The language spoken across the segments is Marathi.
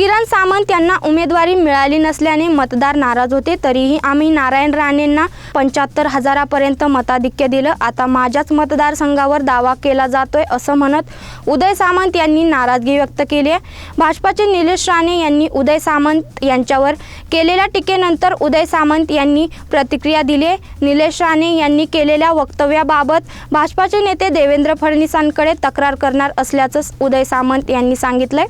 किरण सामंत यांना उमेदवारी मिळाली नसल्याने मतदार नाराज होते. तरीही आम्ही नारायण राणेंना पंच्याहत्तर हजारापर्यंत मताधिक्य दिलं. आता माझ्याच मतदारसंघावर दावा केला जातोय असं म्हणत उदय सामंत यांनी नाराजगी व्यक्त केली आहे. भाजपाचे निलेश राणे यांनी उदय सामंत यांच्यावर केलेल्या टीकेनंतर उदय सामंत यांनी प्रतिक्रिया दिली आहे. निलेश राणे यांनी केलेल्या वक्तव्याबाबत भाजपाचे नेते देवेंद्र फडणवीसांकडे तक्रार करणार असल्याचं उदय सामंत यांनी सांगितलंय.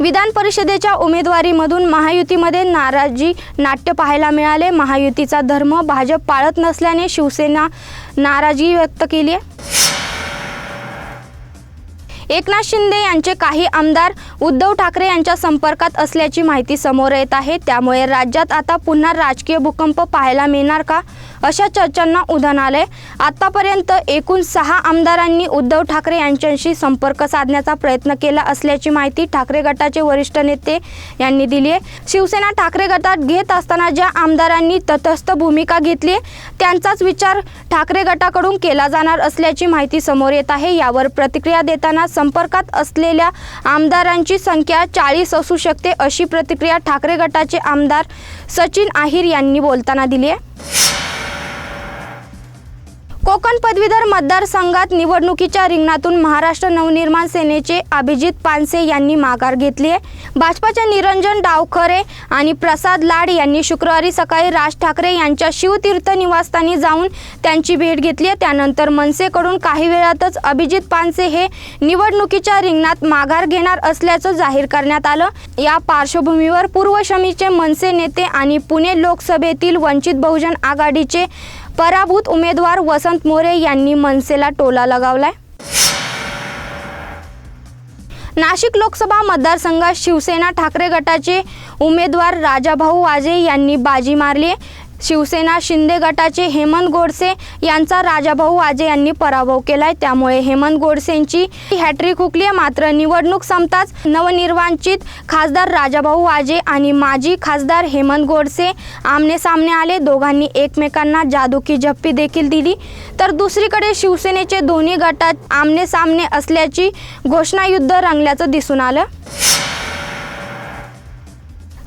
विधान परिषदेच्या उमेदवारीमधून महायुतीमध्ये नाराजी नाट्य पाहायला मिळाले. महायुतीचा धर्म भाजप पाळत नसल्याने शिवसेना नाराजी व्यक्त केली आहे. एकनाथ शिंदे यांचे काही आमदार उद्धव ठाकरे यांच्या संपर्कात असल्याची माहिती समोर येत आहे. त्यामुळे राज्यात आता पुन्हा राजकीय भूकंप पाहायला मिळणार का? अशा चर्चांना उधाण आलंय. आतापर्यंत एकूण सहा आमदारांनी उद्धव ठाकरे यांच्याशी संपर्क साधण्याचा प्रयत्न केला असल्याची माहिती ठाकरे गटाचे वरिष्ठ नेते यांनी दिली आहे शिवसेना ठाकरे गटात घेत असताना ज्या आमदारांनी तटस्थ भूमिका घेतली त्यांचाच विचार ठाकरे गटाकडून केला जाणार असल्याची माहिती समोर येत आहे. यावर प्रतिक्रिया देताना संपर्कात असलेल्या आमदारांची संख्या चाळीस असू शकते अशी प्रतिक्रिया ठाकरे गटाचे आमदार सचिन आहिर यांनी बोलताना दिली आहे. कोकण पदवीधर मतदारसंघात निवडणुकीच्या रिंगणातून महाराष्ट्र नवनिर्माण सेनेचे अभिजित पानसे यांनी माघार घेतली आहे. भाजपाचे निरंजन डावखरे आणि प्रसाद लाड यांनी शुक्रवारी सकाळी राज ठाकरे यांच्या शिवतीर्थ निवासस्थानी जाऊन त्यांची भेट घेतली आहे. त्यानंतर मनसेकडून काही वेळातच अभिजित पानसे हे निवडणुकीच्या रिंगणात माघार घेणार असल्याचं जाहीर करण्यात आलं. या पार्श्वभूमीवर पूर्वशमीचे मनसे नेते आणि पुणे लोकसभेतील वंचित बहुजन आघाडीचे पराभूत उमेदवार वसंत मोरे यांनी मनसेला टोला लगावलाय. नाशिक लोकसभा मतदारसंघात शिवसेना ठाकरे गटाचे उमेदवार राजाभाऊ वाजे यांनी बाजी मारली शिवसेना शिंदे गटाचे हेमंत गोडसे यांचा राजाभाऊ वाजे यांनी पराभव केलाय. त्यामुळे हेमंत गोडसेंची हॅट्रिक हुकली आहे. मात्र निवडणूक संपताच नवनिर्वाचित खासदार राजाभाऊ वाजे आणि माजी खासदार हेमंत गोडसे आमने सामने आले. दोघांनी एकमेकांना जादूकी झप्पी देखील दिली. तर दुसरीकडे शिवसेनेचे दोन्ही गटात आमने सामने असल्याची घोषणायुद्ध रंगल्याचं दिसून आलं.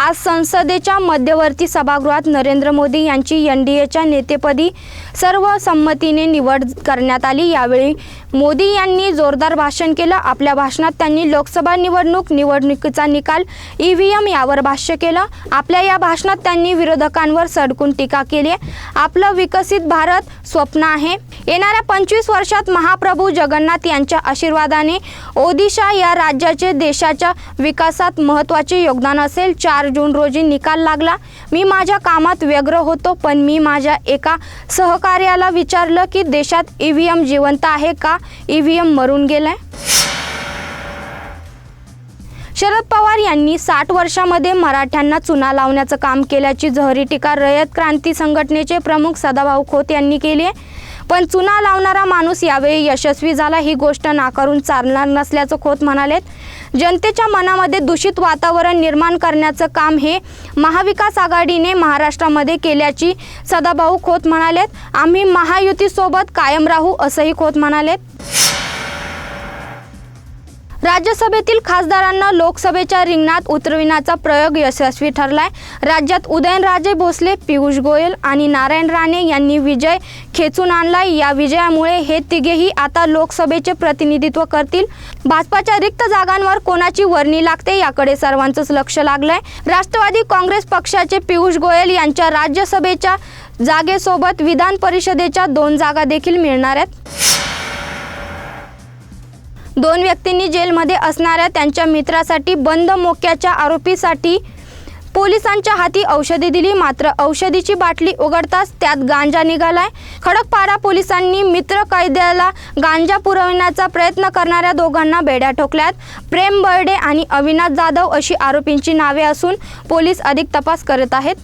आज संसदेच्या मध्यवर्ती सभागृहात नरेंद्र मोदी यांची एन डी एच्या नेतेपदी सर्वसंमतीने निवड करण्यात आली. यावेळी मोदी यांनी जोरदार भाषण केलं. आपल्या भाषणात त्यांनी लोकसभा निवडणूक निवडणुकीचा निकाल ई व्ही एम यावर भाष्य केलं. आपल्या या भाषणात त्यांनी विरोधकांवर सडकून टीका केली. आपलं विकसित भारत स्वप्न आहे. येणाऱ्या पंचवीस वर्षात महाप्रभू जगन्नाथ यांच्या आशीर्वादाने ओदिशा या राज्याचे देशाच्या विकासात महत्त्वाचे योगदान असेल. चार जून रोजी निकाल लागला. मी माझ्या कामात व्यग्र होतो पण मी माझ्या एका सहकार्याला विचारलं की देशात ई व्ही एम जिवंत आहे का? ईव्हीएम मरून एम मरून गेलाय. शरद पवार यांनी साठ वर्षामध्ये मराठ्यांना चुना लावण्याचं काम केल्याची जहरी टीका रयत क्रांती संघटनेचे प्रमुख सदाभाऊ खोत यांनी केली आहे. पण चुना लावणारा माणूस यावेळी यशस्वी झाला ही गोष्ट नाकारून चालणार नसल्याचं खोत म्हणालेत. जनतेच्या मनामध्ये दूषित वातावरण निर्माण करण्याचं काम हे महाविकास आघाडीने महाराष्ट्रामध्ये केल्याची सदाभाऊ खोत म्हणालेत. आम्ही महायुतीसोबत कायम राहू असंही खोत म्हणालेत. राज्यसभेतील खासदारांना लोकसभेच्या रिंगणात उतरविण्याचा प्रयोग यशस्वी ठरलाय. राज्यात उदयनराजे भोसले पियुष गोयल आणि नारायण राणे यांनी विजय खेचून आणलाय. या विजयामुळे हे तिघेही आता लोकसभेचे प्रतिनिधित्व करतील. भाजपाच्या रिक्त जागांवर कोणाची वर्णी लागते याकडे सर्वांचंच लक्ष लागलंय. राष्ट्रवादी काँग्रेस पक्षाचे पियुष गोयल यांच्या राज्यसभेच्या जागेसोबत विधान परिषदेच्या दोन जागा देखील मिळणार आहेत. दोन व्यक्तींनी जेलमध्ये असणाऱ्या त्यांच्या मित्रासाठी बंद मोक्याच्या आरोपीसाठी पोलिसांच्या हाती औषधी दिली. मात्र औषधीची बाटली उघडताच त्यात गांजा निघालाय. खडकपाडा पोलिसांनी मित्र कैद्याला गांजा पुरविण्याचा प्रयत्न करणाऱ्या दोघांना बेड्या ठोकल्यात. प्रेम बर्डे आणि अविनाश जाधव अशी आरोपींची नावे असून पोलीस अधिक तपास करत आहेत.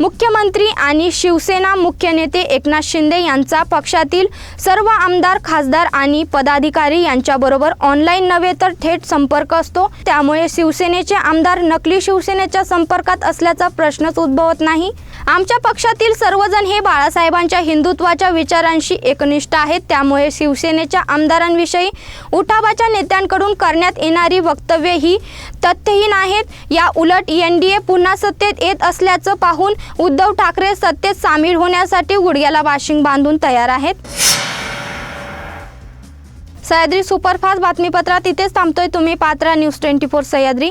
मुख्यमंत्री आणि शिवसेना मुख्य नेते एकनाथ शिंदे यांचा पक्षातील सर्व आमदार खासदार आणि पदाधिकारी यांच्याबरोबर ऑनलाईन नव्हे तर थेट संपर्क असतो. त्यामुळे शिवसेनेचे आमदार नकली शिवसेनेच्या संपर्कात असल्याचा प्रश्नच उद्भवत नाही. आमच्या पक्षातील सर्वजण हे बाळासाहेबांच्या हिंदुत्वाच्या विचारांशी एकनिष्ठ आहेत. त्यामुळे शिवसेनेच्या आमदारांविषयी उठावाच्या नेत्यांकडून करण्यात येणारी वक्तव्ये ही तथ्यहीन आहेत या उलट एन डी ए पुन्हा सत्तेत येत असल्याचं पाहून उद्धव ठाकरे सत्तेत सामील होण्यासाठी गुडघ्याला वाशिंग बांधून तयार आहेत. सह्याद्री सुपरफास्ट बातमीपत्रात इथेच थांबतोय तुम्ही. पात्रा न्यूज ट्वेंटी फोर सह्याद्री.